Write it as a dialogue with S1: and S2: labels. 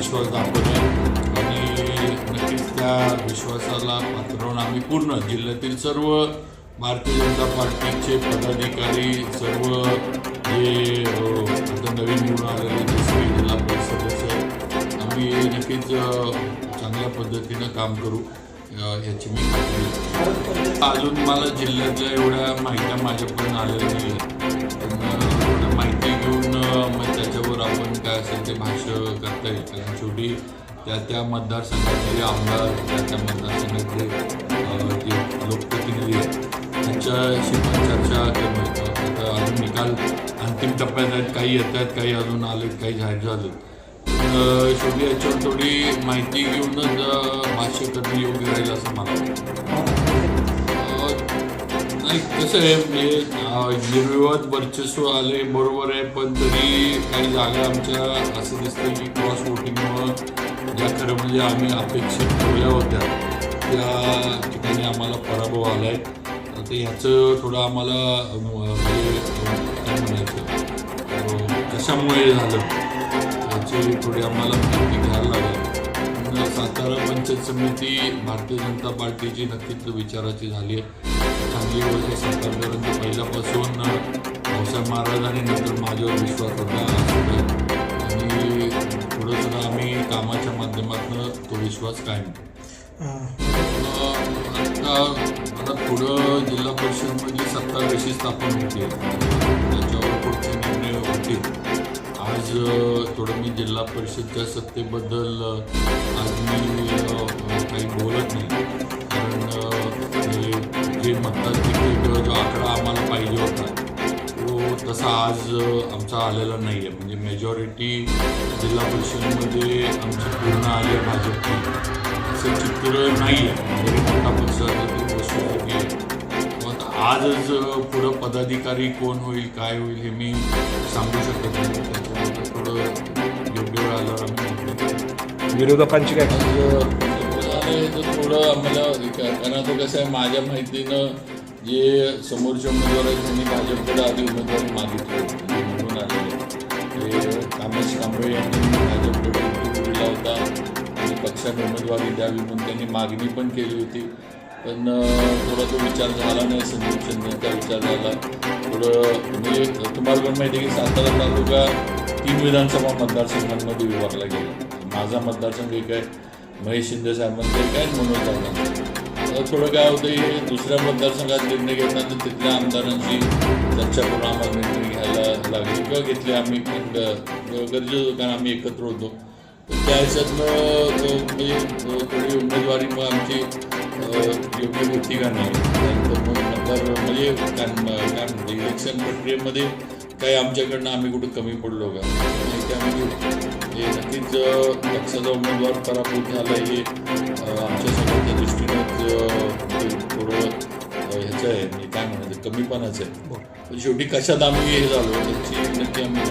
S1: विश्वास दाखवला आणि नक्कीच त्या विश्वासाला पात्र आम्ही पूर्ण जिल्ह्यातील सर्व भारतीय जनता पार्टीचे पदाधिकारी सर्व जे आता नवीन निवडून आलेले दुसरे जिल्हा परिषद आम्ही नक्कीच चांगल्या पद्धतीनं काम करू याची मी खात्री अजून मला जिल्ह्यातल्या एवढ्या माहित्या माझ्याकडून आलेल्या नाही आहेत माहिती घेऊन मग त्याच्यावर आपण काय असेल ते भाष्य करतो शेवटी त्या त्या मतदारसंघातले आमदार त्या त्या मतदारसंघातले जे लोकप्रतिनिधी आहेत त्यांच्याशी पण चर्चा करणं आता अजून निकाल अंतिम टप्प्यात आहेत काही येत आहेत काही अजून आलेत काही जाहीर झालेत. पण, शेवटी याच्यावर थोडी माहिती घेऊनच अ, भाष्य करणं योग्य राहील असं मला वाटतं. हो. नाही कसं आहे म्हणजे अ, वर्चस्व आले बरोबर आहे पण तरी काही जागा आमच्या असं दिसतं की क्रॉस वोटिंगमुळं ज्या खरं म्हणजे आम्ही अपेक्षित ठेवल्या होत्या त्या ठिकाणी आम्हाला पराभव आला आहे तर ह्याचं थोडं आम्हाला काय म्हणायचं कशामुळे झालं याची थोडी आम्हाला माहिती घ्यायला लागेल. पण सातारा पंचायत समिती भारतीय जनता पार्टीची नक्कीच विचाराची झाली आहे. चांगली गोष्ट सातारकरांची पहिल्यापासून भाऊसाहेब महाराज आणि नंतर माझ्यावर विश्वास होता. आणि पुढं सुद्धा आम्ही कामाच्या माध्यमातून तो विश्वास कायम आता आता पुढं जिल्हा परिषदमध्ये सत्ता कशी स्थापन होते त्याच्यावर पुढचे निर्णय होतील. आज थोडं मी जिल्हा परिषदच्या सत्तेबद्दल आज मी काही बोलत नाही. कारण जे मतदार तिकीट जो आकडा आम्हाला पाहिजे होता तो तसा आज आमचा आलेला नाही आहे म्हणजे मेजॉरिटी जिल्हा परिषदेमध्ये आमची पूर्ण आली आहे भाजपची. असं चित्र नाही आहे म्हणजे मोठा पक्ष आजच पुढं पदाधिकारी कोण होईल काय होईल हे मी सांगू शकत नाही. थोडं योग्य वेळ आल्यावर आम्ही.
S2: विरोधकांची काय
S1: तर थोडं आम्हाला कारण आता कसं आहे माझ्या माहितीनं जे समोरचे उमेदवार आहेत त्यांनी भाजपकडे आधी उमेदवारी मागितली निवडून आलेले ते कामेश कांबळे यांनी भाजपकडे दिला होता. आणि पक्षाने उमेदवारी द्यावी म्हणून त्यांनी मागणी पण केली होती. पण थोडा तो विचार झाला नाही संदीप शिंदेचा विचार झाला थोडं म्हणजे तुम्हाला पण माहिती आहे की सातारा तालुका तीन विधानसभा मतदारसंघांमध्ये विभागला गेला. माझा मतदारसंघ एक आहे महेश शिंदे साहेबांचं एक आहे मनोज दादांचं. थोडं काय होतं हे दुसऱ्या मतदारसंघात निर्णय घेताना तिथल्या आमदारांशी चर्चा करून आम्हाला निर्णय घ्यायला लागले. किंवा घेतले आम्ही पण गरजेचं कारण आम्ही एकत्र होतो. त्या ह्याच्यातनं अ, म्हणजे थोडी उमेदवारी मग आमची योग्य होती का नाही. मग नंतर म्हणजे काय काय म्हणते इलेक्शन प्रक्रियेमध्ये काही आमच्याकडनं आम्ही कुठं कमी पडलो का? नाही ते आम्ही घेऊ. हे नक्कीच पक्षाचा उमेदवार पराभूत झाला हे आमच्या सगळ्यांच्या दृष्टीनंच थोडं ह्याचं आहे. म्हणजे काय म्हणायचं कमीपणाचं आहे. पण शेवटी कशात आम्ही हे झालो त्याची नक्की आम्ही